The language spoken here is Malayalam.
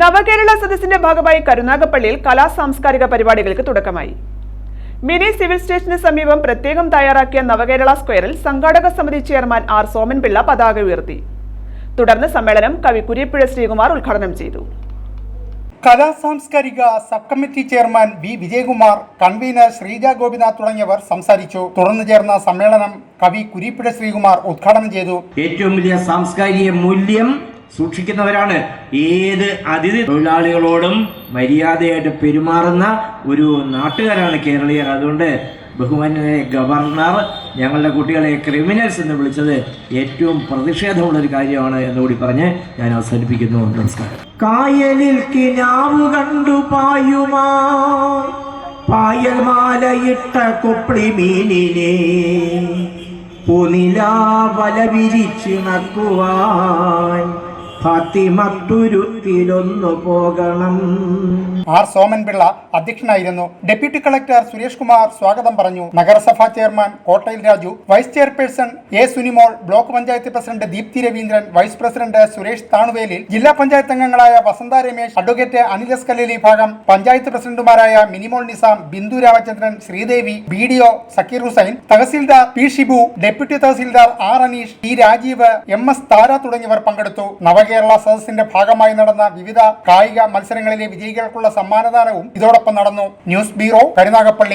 നവകേരള സദസ്സിന്റെ ഭാഗമായി കരുനാഗപ്പള്ളിയിൽ കലാ സാംസ്കാരിക പരിപാടികൾക്ക് തുടക്കമായി. മിനി സിവിൽ സ്റ്റേഷന് സമീപം പ്രത്യേകം തയ്യാറാക്കിയ നവകേരള സ്ക്വയറിൽ സംഘാടക സമിതി ചെയർമാൻ ആർ സോമൻപിള്ള പതാക ഉയർത്തി. തുടർന്ന് സമ്മേളനം കവി കുര്യപ്പുഴ ശ്രീകുമാർ ഉദ്ഘാടനം ചെയ്തു. കലാ സാംസ്കാരിക sub committee chairman V Vijayakumar convener Sreeja Gopinath തുടങ്ങിയവർ സംസാരിച്ചു. തുടർന്ന് ചേർന്ന സമ്മേളനം കവി കുരിപ്പിട ശ്രീകുമാർ ഉദ്ഘാടനം ചെയ്തു. ഏറ്റവും വലിയ സാംസ്കാരിക മൂല്യം സൂക്ഷിക്കുന്നവരാണ്. ഏത് അതിഥി തൊഴിലാളികളോടും മര്യാദയായിട്ട് പെരുമാറുന്ന ഒരു നാട്ടുകാരാണ് കേരളീയർ. അതുകൊണ്ട് ബഹുമാന്യനായ ഗവർണർ ഞങ്ങളുടെ കുട്ടികളെ ക്രിമിനൽസ് എന്ന് വിളിച്ചത് ഏറ്റവും പ്രതിഷേധമുള്ള ഒരു കാര്യമാണ് എന്നുകൂടി പറഞ്ഞ് ഞാൻ അവസാനിപ്പിക്കുന്നു. നമസ്കാരം. കായലിൽ കിനാവ് കണ്ടു പായുമാ പായൽ മാലയിട്ട കൊപ്ളി മീനിനെ. പൊനിലാ വല വിരിച്ചിണക്കുവാൻ ഫാത്തിമത്തുരുത്തിലൊന്നു പോകണം. ആർ സോമൻപിള്ള അധ്യക്ഷനായിരുന്നു. ഡെപ്യൂട്ടി കളക്ടർ സുരേഷ് കുമാർ സ്വാഗതം പറഞ്ഞു. നഗരസഭാ chairman Kottayil Raju vice chairperson A Sunimol block panchayat president Deepthi Raveendran vice president Suresh Thanuvelil ജില്ലാ പഞ്ചായത്ത് അംഗങ്ങളായ വസന്ത രമേശ് അഡ്വക്കേറ്റ് അനിൽ എസ് കല്ലേലി ഭാഗം പഞ്ചായത്ത് പ്രസിഡന്റുമാരായ Minimol Nizam Bindu Ramachandran Sreedevi B D O Sakeer Hussain tahsildar P Shibu deputy tahsildar R Aneesh T Rajeev M S Thara തുടങ്ങിയവർ പങ്കെടുത്തു. നവകേരള സദസ്സിന്റെ ഭാഗമായി നടന്ന വിവിധ കായിക മത്സരങ്ങളിലെ വിജയികൾക്കുള്ള സമ്മാനദാനവും ഇതോടൊപ്പം നടന്നു. News bureau Karunagappally.